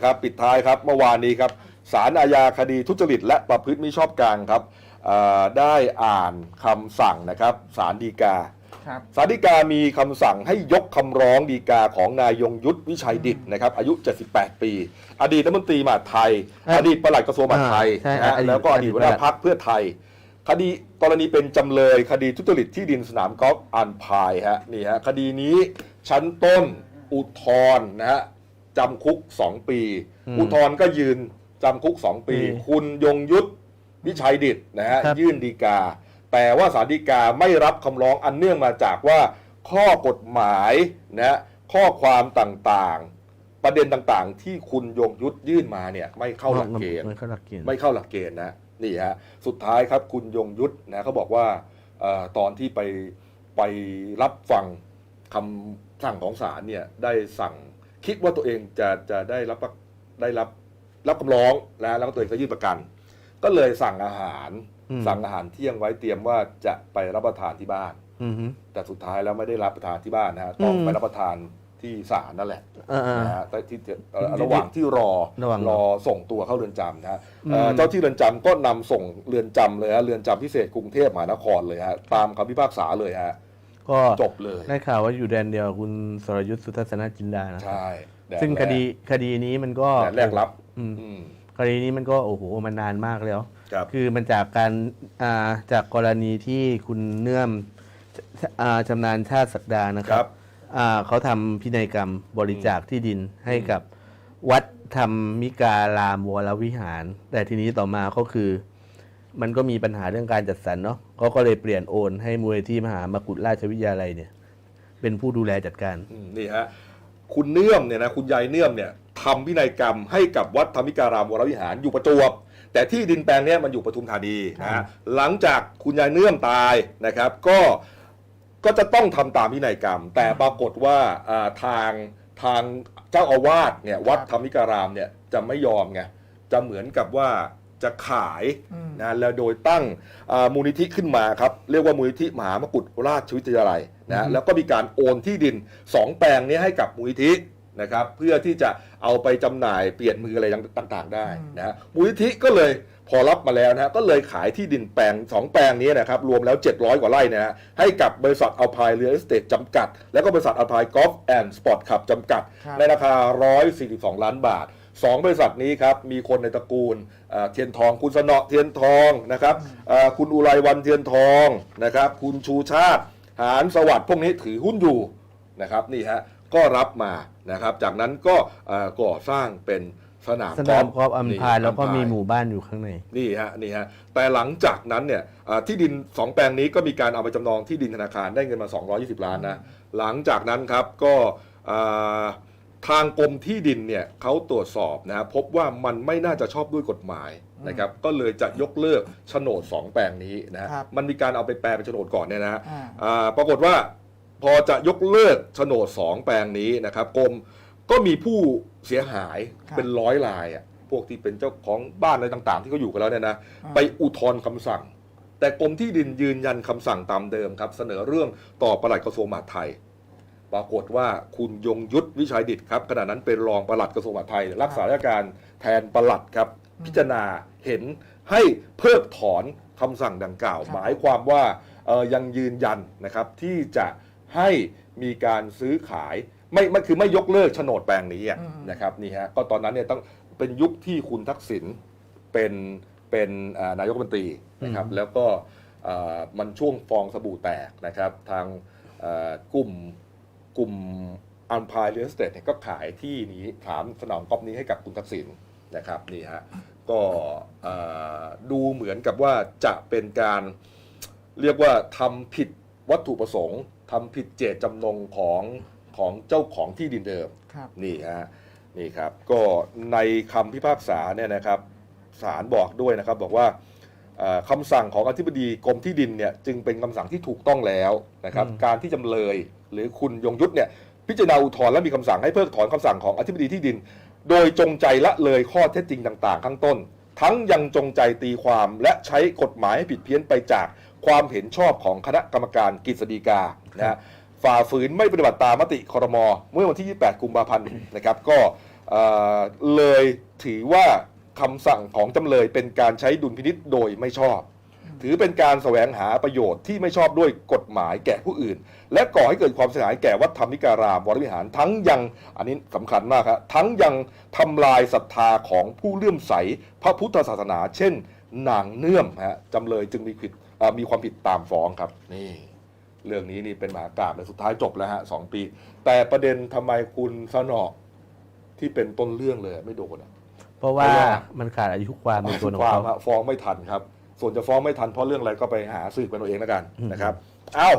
นะครับปิดท้ายครับเมื่อวานนี้ครับศาลอาญาคดีทุจริตและประพฤติมิชอบกลางครับเอ่อได้อ่านคำสั่งนะครับศาลฎีกาครับศาลฎีกามีคำสั่งให้ยกคำร้องฎีกาของนายยงยุทธวิชัยดิตนะครับอายุ 78 ปี อดีตรัฐมนตรีมหาดไทยอะอดีตปลัดกระทรวงมหาดไทยอ่าใช่นะฮะอดีตแล้วก็อดีตอดีตหัวหน้าปลัดพรรคเพื่อไทย คดีกรณีเป็นจำเลยคดีทุจริตที่ดินสนามกอล์ฟอันพายฮะนี่ฮะคดีนี้ชั้นต้นอุทธรณ์นะฮะ จำคุก 2 ปี อืมอุทธรณ์ก็ยืนจำคุก 2 ปี อืม คุณยงยุทธวิชัยดิตนะฮะครับ ยื่นดีกา แต่ว่าศาลฎีกาไม่รับคำร้องอันเนื่องมาจากว่าข้อกฎหมายนะฮะข้อความต่างๆ ประเด็นต่างๆ ที่คุณยงยุทธยื่นมาเนี่ยไม่เข้าหลักเกณฑ์ ไม่เข้าหลักเกณฑ์ ไม่เข้าหลักเกณฑ์นะนี่ฮะสุดท้ายครับคุณยงยุทธนะเขาบอกว่าเออตอนที่ไปไปรับฟังคำสั่งของศาลเนี่ยได้สั่ง คิดว่าตัวเองจะจะได้รับประได้รับรับคำร้องแล้วแล้วก็ตัวเองก็ยื่นประกัน ก็เลยสั่งอาหาร อืม สั่งอาหารเที่ยงไว้เตรียมว่าจะไปรับประทานที่บ้าน อือฮึ แต่สุดท้ายแล้วไม่ได้รับประทานที่บ้านนะฮะต้องอืม ไปรับประทานที่ศาลนั่นแหละ อ่า นะฮะแต่ที่เอ่อระหว่างที่รอระหว่างรอส่งตัวเข้าเรือนจำนะฮะอืมเอ่อเจ้าที่เรือนจำก็นำส่งเรือนจำเลยฮะเรือนจำพิเศษกรุงเทพมหานครเลยฮะตามคำพิพากษาเลยฮะ ก็จบเลยได้ข่าวว่าอยู่แดนเดียวกับคุณสรยุทธ์สุทัศนจินดานะใช่แดนซึ่งแรกคดีคดีนี้มันก็แดนแรกรับอืมอืมคดีนี้มันก็โอ้โหมันนานมากแล้ว ครับ คือมันจากการอ่าจากกรณีที่คุณเนื่อมอ่าชำนาญชาติศักดานะคครัรับบอ่าเขาทำพินัยกรรมบริจาคที่ดินให้กับวัดธรรมิการามวรวิหาร แต่ทีนี้ต่อมาก็คือ มันก็มีปัญหาเรื่องการจัดสรรเนาะเขาก็เลยเปลี่ยนโอนให้มูลที่มหามกุฏราชวิทยาลัยเนี่ย เป็นผู้ดูแลจัดการอืมนี่ฮะคุณเนื่อมเนี่ยนะคุณยายเนื่อมเนี่ยทำพินัยกรรมให้กับวัดธรรมิการามวรวิหารอยู่ประจวบ แต่ที่ดินแปลงเนี้ยมันอยู่ปทุมธานีนะฮะหลังจากคุณยายเนื่อมตายนะครับ ก็ก็จะต้องทำตามพินัยกรรม แต่ปรากฏว่าอ่าทางทางเจ้าอาวาสเนี่ยวัดธรรมิการามเนี่ยจะไม่ยอมไงจะเหมือนกับว่า จะขายอืมนะแล้วโดยตั้งอ่ามูลนิธิขึ้นมาครับเรียกว่ามูลนิธิมหามกุฏราชวิทยาลัยนะแล้วก็มีการโอนที่ดิน 2 แปลงนี้ให้กับมูลนิธินะครับเพื่อที่จะเอาไปจำหน่ายเปลี่ยนมืออะไรต่างๆ ได้นะฮะมูลนิธิก็เลยพอรับมาแล้วนะฮะก็เลยขายที่ดินแปลง 2 แปลงนี้นะครับรวมแล้ว 700 กว่าไร่นะฮะให้กับบริษัทอัลพายเรียลเอสเตทจำกัด แล้วก็บริษัทอัลพายกอล์ฟแอนด์สปอร์ตคลับจำกัดครับในราคา 142 ล้านบาท 2บริษัทนี้ครับมีคนในตระกูลเอ่อเทียนทอง คุณสนอเทียนทองนะครับเอ่อคุณอุไรวันเทียนทองนะครับคุณชูชาติหารสวัสดิ์พวกนี้ถือหุ้นอยู่นะครับนี่ฮะก็รับมานะครับ จากนั้นก็เอ่อก่อสร้างเป็นสนามสนามกอล์ฟอัมพายนี่แล้วก็มีอัมพายหมู่บ้านอยู่ข้างในนี่ฮะนี่ฮะแต่หลังจากนั้นเนี่ยอ่าที่ดิน2แปลงนี้ก็มีการเอาไปจำนองที่ดินธนาคารได้เงินมา 220 ล้านนะหลังจากนั้นครับก็อ่า ทางกรมที่ดินเนี่ยเขาตรวจสอบนะพบว่ามันไม่น่าจะชอบด้วยกฎหมายนะครับก็เลยจะยกเลิกโฉนด 2 แปลงนี้นะฮะครับมันมีการเอาไปแปลเป็นโฉนดก่อนเนี่ยนะฮะอ่า อ่าปรากฏว่าพอจะยกเลิกโฉนด 2 แปลงนี้นะครับกรมก็มีผู้เสียหายครับ เป็นร้อยรายอะพวกที่เป็นเจ้าของบ้านอะไรต่างๆ ที่เขาอยู่กันแล้วเนี่ยนะอ่าไปอุทธรณ์คำสั่ง แต่กรมที่ดินยืนยันคำสั่งตามเดิมครับ เสนอเรื่องต่อปลัดกระทรวงมหาดไทย ปรากฏว่าคุณยงยุทธวิชัยดิตครับขณะนั้นเป็นรองปลัดกระทรวงมหาดไทย รักษาราชการแทนปลัดครับ พิจารณาเห็นให้เพิกถอนคำสั่งดังกล่าวครับหมายความว่าเอ่อยังยืนยันนะครับที่จะให้มีการซื้อขายไม่ไม่คือไม่ยกเลิกโฉนดแปลงนี้อะอืมนะครับนี่ฮะก็ตอนนั้นเนี่ยต้องเป็นยุคที่คุณทักษิณเป็นเป็นอ่านายกรัฐมนตรีนะครับอืมแล้วก็เอ่อมันช่วงฟองสบู่แตกนะครับ ทางเอ่อกลุ่ม กลุ่มอันพายเรียลสเตทก็ขายที่นี้ถามสนามกอล์ฟนี้ให้กับคุณทักษิณนะครับนี่ฮะก็เอ่อดูเหมือนกับว่าจะเป็นการเรียกว่าทำผิดวัตถุประสงค์ทำผิดเจตจำนงของของเจ้าของที่ดินเดิมครับนี่ฮะนี่ครับก็ในคำพิพากษาเนี่ยนะครับศาลบอกด้วยนะครับบอกว่าเอ่อคำสั่งของอธิบดีกรมที่ดินเนี่ยจึงเป็นคำสั่งที่ถูกต้องแล้วนะครับอืมการที่จำเลย หรือคุณยงยุทธเนี่ยพิจารณาอุทธรณ์และมีคำสั่งให้เพิกถอนคำสั่งของอธิบดีที่ดิน โดยจงใจละเลยข้อเท็จจริงต่างๆ ข้างต้น ทั้งยังจงใจตีความและใช้กฎหมายให้ผิดเพี้ยนไปจากความเห็นชอบของคณะกรรมการกฤษฎีกานะฮะฝ่าฝืนไม่ปฏิบัติตามมติคอรมอเมื่อวันที่ 28 กุมภาพันธ์นะครับก็เอ่อเลยถือว่าคำสั่งของจำเลยเป็นการใช้ดุลพินิษโดยไม่ชอบ ถือเป็นการแสวงหาประโยชน์ที่ไม่ชอบด้วยกฎหมายแก่ผู้อื่น และก่อให้เกิดความเสียหายแก่วัดธรรมิการามวรวิหารทั้งยังอันนี้สำคัญมากครับทั้งยังทำลายศรัทธาของผู้เลื่อมใสพระพุทธศาสนา เช่น นางเนื่อมฮะจำเลยจึงมีผิดเอ่อมีความผิดตามฟ้องครับนี่เรื่องนี้นี่เป็นมหากราบเลยสุดท้ายจบแล้วฮะสองปี แต่ประเด็นทำไมคุณสนอที่เป็นต้นเรื่องเลยไม่โดนอะเพราะว่าเพราะว่ามันขาดอายุความในตัวของความเขาฮะฟ้องไม่ทันครับ ส่วนจะฟ้องไม่ทันเพราะเรื่องอะไรก็ไปหาสืบกันเอาเองแล้วกันอืมนะครับ เอ้า